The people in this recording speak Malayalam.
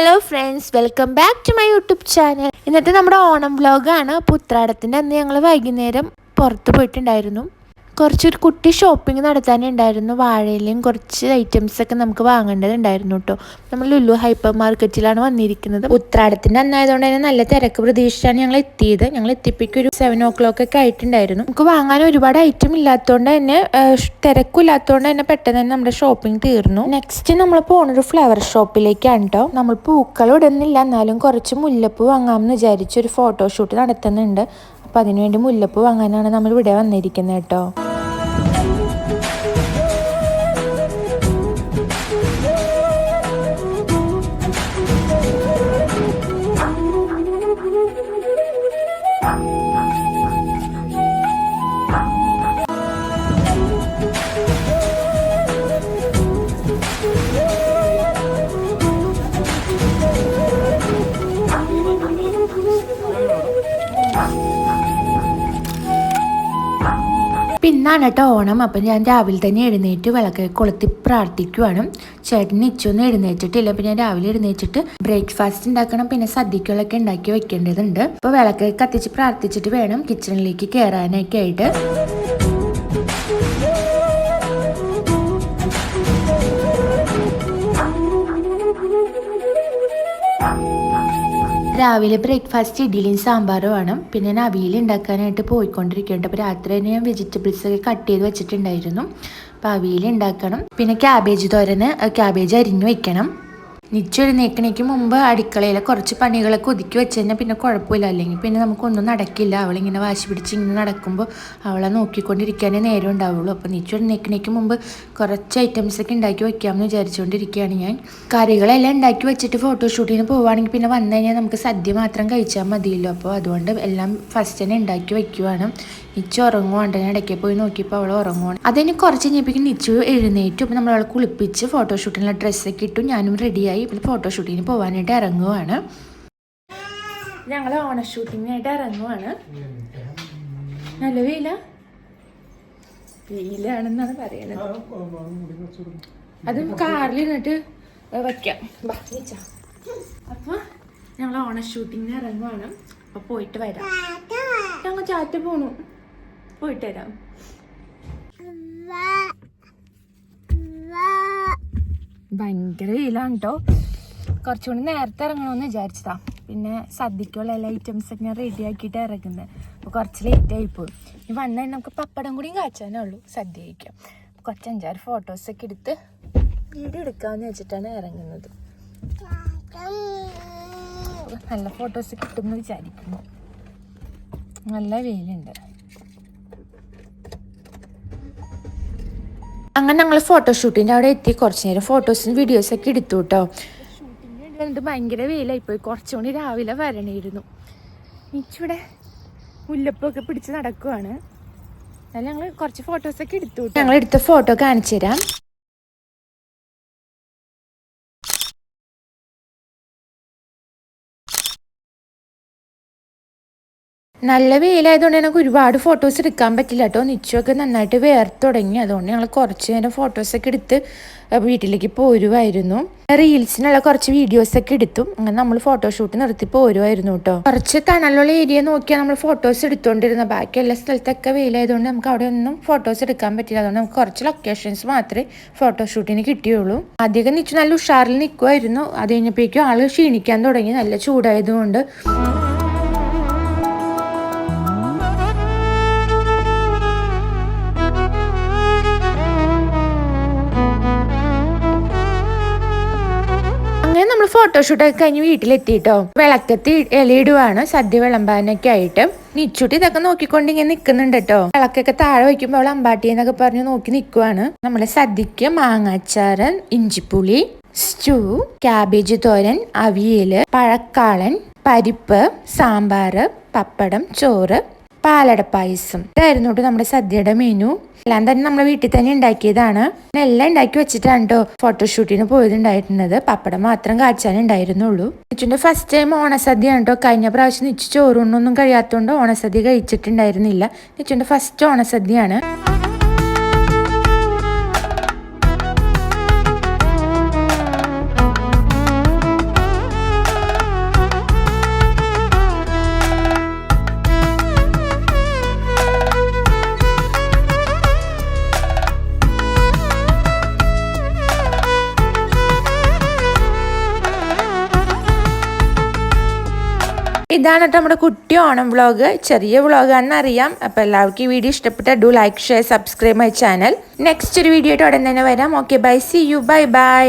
Hello friends welcome back to my YouTube channel ഇന്നത്തെ നമ്മുടെ ഓണം വ്ലോഗാണ് അപ്പോൾ ഉത്രാടത്തിന്റെ അന്ന് ഞങ്ങൾ വൈകുന്നേരം പുറത്ത് പോയിട്ടുണ്ടായിരുന്നു. കുറച്ചൊരു കുട്ടി ഷോപ്പിംഗ് നടത്താനുണ്ടായിരുന്നു വാഴയിലും കുറച്ച് ഐറ്റംസ് ഒക്കെ നമുക്ക് വാങ്ങേണ്ടതുണ്ടായിരുന്നു കേട്ടോ നമ്മൾ ലുലു ഹൈപ്പർ മാർക്കറ്റിലാണ് വന്നിരിക്കുന്നത്. ഉത്രാടത്തിന്റെ അന്നായതുകൊണ്ട് തന്നെ നല്ല തിരക്ക് പ്രതീക്ഷിച്ചാണ് ഞങ്ങൾ എത്തിയത്. ഞങ്ങൾ എത്തിപ്പിക്ക് ഒരു സെവൻ ഓ ക്ലോക്ക് ഒക്കെ ആയിട്ടുണ്ടായിരുന്നു. നമുക്ക് വാങ്ങാൻ ഒരുപാട് ഐറ്റം ഇല്ലാത്തതുകൊണ്ട് തന്നെ തിരക്കില്ലാത്തതുകൊണ്ട് തന്നെ പെട്ടെന്ന് തന്നെ നമ്മുടെ ഷോപ്പിംഗ് തീർന്നു. നെക്സ്റ്റ് നമ്മൾ പോണൊരു ഫ്ലവർ ഷോപ്പിലേക്കാണ് കേട്ടോ നമ്മൾ പൂക്കൾ ഇടുന്നില്ല. എന്നാലും കുറച്ച് മുല്ലപ്പൂ വാങ്ങാമെന്ന് വിചാരിച്ച് ഒരു ഫോട്ടോഷൂട്ട് നടത്തുന്നുണ്ട്. അപ്പം അതിനുവേണ്ടി മുല്ലപ്പൂ വാങ്ങാനാണ് നമ്മൾ ഇവിടെ വന്നിരിക്കുന്നത് കേട്ടോ പിന്നാണ് കേട്ടോ ഓണം. അപ്പം ഞാൻ രാവിലെ തന്നെ എഴുന്നേറ്റ് വിളക്ക് കൊളുത്തി പ്രാർത്ഥിക്കുവാണ്. ചേട്ടൻ ഇച്ചൊന്നും എഴുന്നേറ്റിട്ടില്ല. അപ്പം ഞാൻ രാവിലെ എഴുന്നേറ്റിട്ട് ബ്രേക്ക്ഫാസ്റ്റ് ഉണ്ടാക്കണം. പിന്നെ സദ്യക്കുകളൊക്കെ ഉണ്ടാക്കി വെക്കേണ്ടതുണ്ട്. അപ്പോൾ വിളക്ക് കത്തിച്ച് പ്രാർത്ഥിച്ചിട്ട് വേണം കിച്ചണിലേക്ക് കയറാനൊക്കെ ആയിട്ട്. രാവിലെ ബ്രേക്ക്ഫാസ്റ്റ് ഇഡ്ഡലിയും സാമ്പാറും ആണ്. പിന്നെ ഞാൻ അവിയൽ ഉണ്ടാക്കാനായിട്ട് പോയിക്കൊണ്ടിരിക്കുന്നുണ്ട് അപ്പോൾ രാത്രി തന്നെ ഞാൻ വെജിറ്റബിൾസ് ഒക്കെ കട്ട് ചെയ്ത് വെച്ചിട്ടുണ്ടായിരുന്നു. അപ്പോൾ അവിയൽ ഉണ്ടാക്കണം. പിന്നെ ക്യാബേജ് തോരന് ക്യാബേജ് അരിഞ്ഞു വെക്കണം. നിച്ചെഴുന്നേക്കണേക്ക് മുമ്പ് അടുക്കളയിലെ കുറച്ച് പണികളൊക്കെ ഒതുക്കി വെച്ച് കഴിഞ്ഞാൽ പിന്നെ കുഴപ്പമില്ല. അല്ലെങ്കിൽ പിന്നെ നമുക്കൊന്നും നടക്കില്ല. അവളിങ്ങനെ വാശി പിടിച്ച് ഇങ്ങനെ നടക്കുമ്പോൾ അവളെ നോക്കിക്കൊണ്ടിരിക്കാനേ നേരം ഉണ്ടാവുള്ളൂ. അപ്പോൾ നിച്ചെഴുന്നേക്കണേക്ക് മുമ്പ് കുറച്ച് ഐറ്റംസൊക്കെ ഉണ്ടാക്കി വയ്ക്കാമെന്ന് വിചാരിച്ചുകൊണ്ടിരിക്കുകയാണ് ഞാൻ. കറികളെല്ലാം ഉണ്ടാക്കി വെച്ചിട്ട് ഫോട്ടോഷൂട്ടിന് പോവുകയാണെങ്കിൽ പിന്നെ വന്നു കഴിഞ്ഞാൽ നമുക്ക് സദ്യ മാത്രം കഴിച്ചാൽ മതിയല്ലോ. അപ്പോൾ അതുകൊണ്ട് എല്ലാം ഫസ്റ്റ് തന്നെ ഉണ്ടാക്കി വയ്ക്കുവാണ് നിച്ചു ഉറങ്ങുവാണ്ട് ഞാൻ ഇടയ്ക്ക് പോയി നോക്കിയപ്പോൾ അവൾ ഉറങ്ങുവാണ്. അതിന് കുറച്ച് കഴിഞ്ഞപ്പോഴേക്കും നിച്ചു എഴുന്നേറ്റും. അപ്പോൾ അവളെ കുളിപ്പിച്ച് ഫോട്ടോഷൂട്ടിനുള്ള ഡ്രസ്സൊക്കെ ഇട്ടു. ഞാനും റെഡിയായി ഇപ്പോൾ ഷൂട്ടിങ്ങിന് പോകാനായിട്ട് ഇറങ്ങുവാണ്. ഞങ്ങൾ ഓണ ഷൂട്ടിങ്ങിനായിട്ട് ഇറങ്ങുവാണ്. നല്ല വെയില? വെയിലാണെന്നാണ് പറയുന്നത് അതും കാറിലിരുന്നിട്ട് വയ്ക്കാം അപ്പോൾ ഞങ്ങൾ ഓണ ഷൂട്ടിങ്ങിന് ഇറങ്ങുവാണ്. അപ്പോൾ പോയിട്ട് വരാം. ഞങ്ങൾ ചാറ്റ് പോണു. പോയിട്ട് വരാം. ഭയങ്കര വെയിലാണ് കേട്ടോ കുറച്ചുകൂടി നേരത്തെ ഇറങ്ങണമെന്ന് വിചാരിച്ചതാ. പിന്നെ സദ്യക്കുള്ള എല്ലാ ഐറ്റംസ് ഞാൻ റെഡി ആക്കിയിട്ട് ഇറങ്ങുന്നത് അപ്പോൾ കുറച്ച് ലേറ്റ് ആയിപ്പോയി ഇനി വന്നാൽ നമുക്ക് പപ്പടം കൂടിയും കാച്ചാനേ ഉള്ളൂ. സദ്യ കഴിക്കാം. കുറച്ച് അഞ്ചാറ് ഫോട്ടോസൊക്കെ എടുത്ത് വീഡിയോ എടുക്കാമെന്ന് വെച്ചിട്ടാണ് ഇറങ്ങുന്നത്. നല്ല ഫോട്ടോസ് കിട്ടുമെന്ന് വിചാരിക്കുന്നു. നല്ല വെയിലുണ്ട്. അങ്ങനെ ഞങ്ങൾ ഫോട്ടോഷൂട്ടിന്റെ അവിടെ എത്തി. കുറച്ച് നേരം ഫോട്ടോസും വീഡിയോസും ഒക്കെ എടുത്തു കേട്ടോ കണ്ടിട്ട് ഭയങ്കര വെയിലായി പോയി. കുറച്ചുകൂടി രാവിലെ വരണമായിരുന്നു എനിക്കിവിടെ മുല്ലപ്പൊക്കെ പിടിച്ച് നടക്കുവാണ്. എന്നാലും ഞങ്ങൾ കുറച്ച് ഫോട്ടോസൊക്കെ എടുത്തു ഞങ്ങൾ എടുത്ത ഫോട്ടോ കാണിച്ചു തരാം നല്ല വെയിലായതുകൊണ്ട് ഞങ്ങൾക്ക് ഒരുപാട് ഫോട്ടോസ് എടുക്കാൻ പറ്റില്ല കേട്ടോ നിച്ചമൊക്കെ നന്നായിട്ട് വേർത്ത് തുടങ്ങി. അതുകൊണ്ട് ഞങ്ങൾ കുറച്ച് നേരം ഫോട്ടോസൊക്കെ എടുത്ത് വീട്ടിലേക്ക് പോരുമായിരുന്നു റീൽസിനുള്ള കുറച്ച് വീഡിയോസൊക്കെ എടുത്തു. അങ്ങനെ നമ്മൾ ഫോട്ടോഷൂട്ട് നിർത്തി പോരുമായിരുന്നു കേട്ടോ കുറച്ച് തണലുള്ള ഏരിയ നോക്കിയാൽ നമ്മൾ ഫോട്ടോസ് എടുത്തുകൊണ്ടിരുന്നത് ബാക്കി എല്ലാ സ്ഥലത്തൊക്കെ വെയിലായതുകൊണ്ട് നമുക്ക് അവിടെ ഒന്നും ഫോട്ടോസ് എടുക്കാൻ പറ്റില്ല. അതുകൊണ്ട് നമുക്ക് കുറച്ച് ലൊക്കേഷൻസ് മാത്രമേ ഫോട്ടോഷൂട്ടിന് കിട്ടിയുള്ളൂ. ആദ്യമൊക്കെ നിച്ചു നല്ല ഉഷാറിൽ നിൽക്കുമായിരുന്നു അത് കഴിഞ്ഞപ്പോഴേക്കും ആൾ ക്ഷീണിക്കാൻ തുടങ്ങി. നല്ല ചൂടായതുകൊണ്ട് ഫോട്ടോഷൂട്ടൊക്കെ കഴിഞ്ഞ് വീട്ടിലെത്തിയിട്ടോ വിളക്കത്തി ഇലയിടുവാണ് സദ്യ വിളമ്പാനൊക്കെ ആയിട്ട്. നിച്ചുട്ടി ഇതൊക്കെ നോക്കിക്കൊണ്ട് ഇങ്ങനെ നിൽക്കുന്നുണ്ട് കേട്ടോ. വിളക്കൊക്കെ താഴെ വയ്ക്കുമ്പോൾ അവൾ അമ്പാട്ടി എന്നൊക്കെ പറഞ്ഞ് നോക്കി നിൽക്കുവാണ് നമ്മളെ സദ്യക്ക് മാങ്ങാച്ചാറ് ഇഞ്ചിപ്പുളി സ്റ്റൂ ക്യാബേജ് തോരൻ അവിയൽ പഴക്കാളൻ പരിപ്പ് സാമ്പാർ പപ്പടം ചോറ് പാലട പായസം. ഇതായിരുന്നു കേട്ടോ നമ്മുടെ സദ്യയുടെ മെനു എല്ലാം തന്നെ നമ്മുടെ വീട്ടിൽ തന്നെ ഉണ്ടാക്കിയതാണ്. എല്ലാം ഉണ്ടാക്കി വെച്ചിട്ടാണ് കേട്ടോ ഫോട്ടോഷൂട്ടിന് പോയതുണ്ടായിരുന്നത് പപ്പടം മാത്രം കാച്ചാനേ ഉണ്ടായിരുന്നുള്ളൂ. നിച്ചുന്റെ ഫസ്റ്റ് ടൈം ഓണസദ്യയാണ് കേട്ടോ കഴിഞ്ഞ പ്രാവശ്യം നിച്ചു ചോറുണ്ണൊന്നും കഴിയാത്തതുകൊണ്ട് ഓണസദ്യ കഴിച്ചിട്ടുണ്ടായിരുന്നില്ല. നിച്ചുന്റെ ഫസ്റ്റ് ഓണസദ്യയാണ്. ഇതാണ് കേട്ടോ നമ്മുടെ കുട്ടി ഓണം വ്ളോഗ്. ചെറിയ വ്ളോഗാണെന്ന് അറിയാം. അപ്പോൾ എല്ലാവർക്കും ഈ വീഡിയോ ഇഷ്ടപ്പെട്ട do like share subscribe my channel. Next ഒരു വീഡിയോ ഉടൻ തന്നെ വരാം. Okay bye see you bye bye